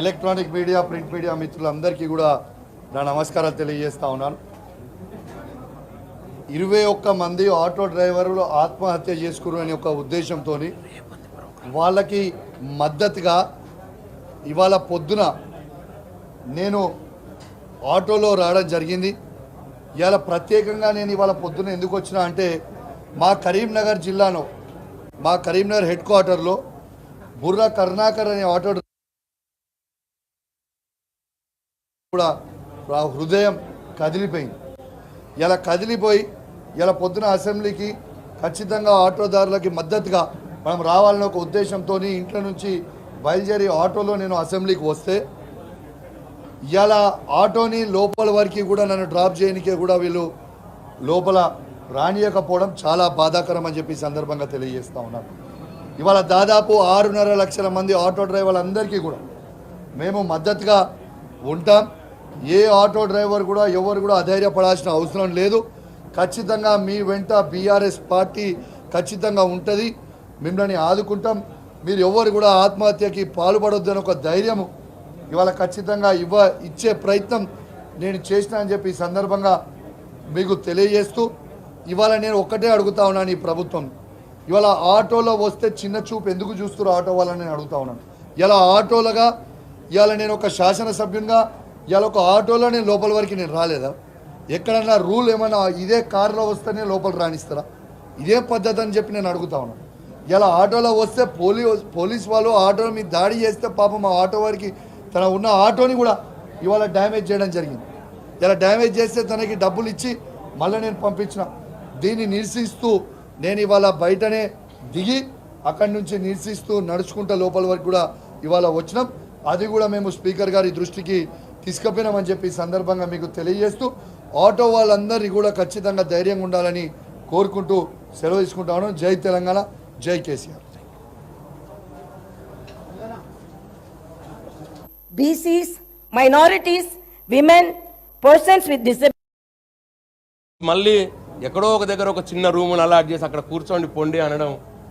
Electronic media print media మిత్రులందరికీ కూడా నా నమస్కారాలు తెలియజేస్తా ఉన్నాను. ఇరవై ఒక్క మంది ఆటో డ్రైవర్లు ఆత్మహత్య చేసుకురు అనే ఒక ఉద్దేశంతో వాళ్ళకి మద్దతుగా ఇవాళ పొద్దున నేను ఆటోలో రావడం జరిగింది. ఇవాళ ప్రత్యేకంగా నేను ఇవాళ పొద్దున ఎందుకు వచ్చినా అంటే మా కరీంనగర్ జిల్లాలో మా కరీంనగర్ హెడ్ క్వార్టర్లో బుర్రా కరుణాకర్ అనే ఆటో కూడా హృదయం కదిలిపోయింది. ఇలా కదిలిపోయి ఇలా పొద్దున అసెంబ్లీకి ఖచ్చితంగా ఆటోదారులకి మద్దతుగా మనం రావాలనే ఒక ఉద్దేశంతో ఇంట్లో నుంచి బయలుదేరి ఆటోలో నేను అసెంబ్లీకి వస్తే ఇలా ఆటోని లోపల వరకు కూడా నన్ను డ్రాప్ చేయనికే కూడా వీళ్ళు లోపల రానియకపోవడం చాలా బాధాకరం అని చెప్పి సందర్భంగా తెలియజేస్తా ఉన్నాను ఇవాళ దాదాపు ఆరున్నర లక్షల మంది ఆటో డ్రైవర్లందరికీ కూడా మేము మద్దతుగా ఉంటాం. ఏ ఆటో డ్రైవర్ కూడా ఎవరు కూడా అధైర్యపడాల్సిన అవసరం లేదు. ఖచ్చితంగా మీ వెంట బీఆర్ఎస్ పార్టీ ఖచ్చితంగా ఉంటుంది. మిమ్మల్ని ఆదుకుంటాం. మీరు ఎవరు కూడా ఆత్మహత్యకి పాల్పడొద్దని ఒక ధైర్యము ఇవాళ ఖచ్చితంగా ఇవ్వ ఇచ్చే ప్రయత్నం నేను చేసినా అని చెప్పి ఈ సందర్భంగా మీకు తెలియజేస్తూ ఇవాళ నేను ఒక్కటే అడుగుతా ఉన్నాను ఈ ప్రభుత్వం. ఇవాళ ఆటోలో వస్తే చిన్న చూపు ఎందుకు చూస్తున్నారు ఆటో వాళ్ళని నేను అడుగుతా ఉన్నాను ఇలా ఆటోలుగా ఇవాళ నేను ఒక శాసనసభ్యునిగా ఇవాళ ఒక ఆటోలో నేను లోపల వరకు నేను రాలేదా? ఎక్కడన్నా రూల్ ఏమైనా ఇదే కారులో వస్తేనే లోపల రాణిస్తారా? ఇదే పద్ధతి అని చెప్పి నేను అడుగుతా ఉన్నాను ఇలా ఆటోలో వస్తే పోలీ పోలీస్ వాళ్ళు ఆటో మీద దాడి చేస్తే పాపం ఆ ఆటో వారికి తన ఉన్న ఆటోని కూడా ఇవాళ డ్యామేజ్ చేయడం జరిగింది. ఇలా డ్యామేజ్ చేస్తే తనకి డబ్బులు ఇచ్చి మళ్ళీ నేను పంపించిన. దీన్ని నిరసిస్తూ నేను ఇవాళ బయటనే దిగి అక్కడి నుంచి నిరసిస్తూ నడుచుకుంటా లోపల వరకు కూడా ఇవాళ వచ్చినాం. అది కూడా మేము స్పీకర్ గారి దృష్టికి తీసుకుపోయినామని చెప్పి ఈ సందర్భంగా మీకు తెలియజేస్తూ ఆటో వాళ్ళందరినీ కూడా ఖచ్చితంగా ధైర్యంగా ఉండాలని కోరుకుంటూ సెలవు తీసుకుంటాను జై తెలంగాణ జై KCR BCs, minorities, women, persons with disabilities. మళ్ళీ ఎక్కడో ఒక దగ్గర ఒక చిన్న రూమ్ అలాట్ చేసి అక్కడ కూర్చోండి పొండి అనడం